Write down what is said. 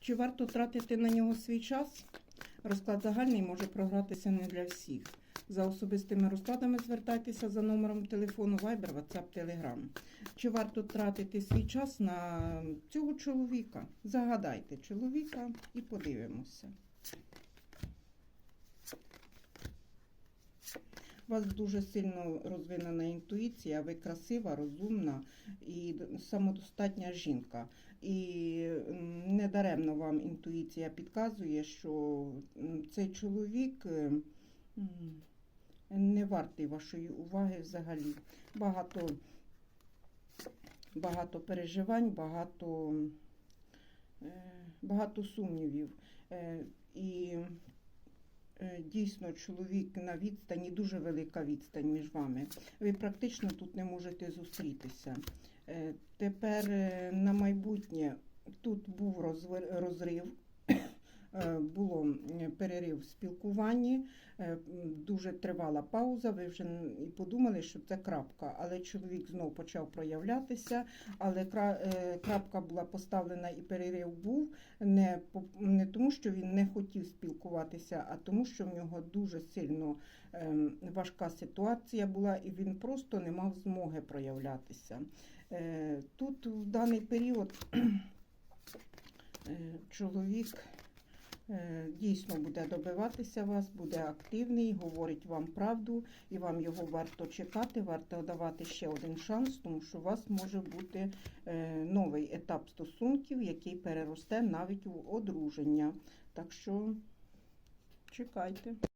Чи варто тратити на нього свій час? Розклад загальний може програтися не для всіх. За особистими розкладами звертайтеся за номером телефону Viber, WhatsApp, Telegram. Чи варто тратити свій час на цього чоловіка? Загадайте чоловіка і подивимося. У вас дуже сильно розвинена інтуїція, ви красива, розумна і самодостатня жінка. І недаремно вам інтуїція підказує, що цей чоловік не вартий вашої уваги взагалі. Багато, багато переживань, багато, е, багато сумнівів. Е, І дійсно чоловік на відстані, дуже велика відстань між вами. Ви практично тут не можете зустрітися. Е, Тепер е, на майбутнє тут був розрив. Е, Було перерив в спілкуванні, е, дуже тривала пауза. Ви вже і подумали, що це крапка. Але чоловік знов почав проявлятися. Але е, крапка була поставлена і перерив був не, не тому, що він не хотів спілкуватися, а тому, що в нього дуже сильно ем, важка ситуація була, і він просто не мав змоги проявлятися. Тут в даний період чоловік дійсно буде добиватися вас, буде активний, говорить вам правду, і вам його варто чекати, варто давати ще один шанс, тому що у вас може бути е, новий етап стосунків, який переросте навіть у одруження. Так що чекайте.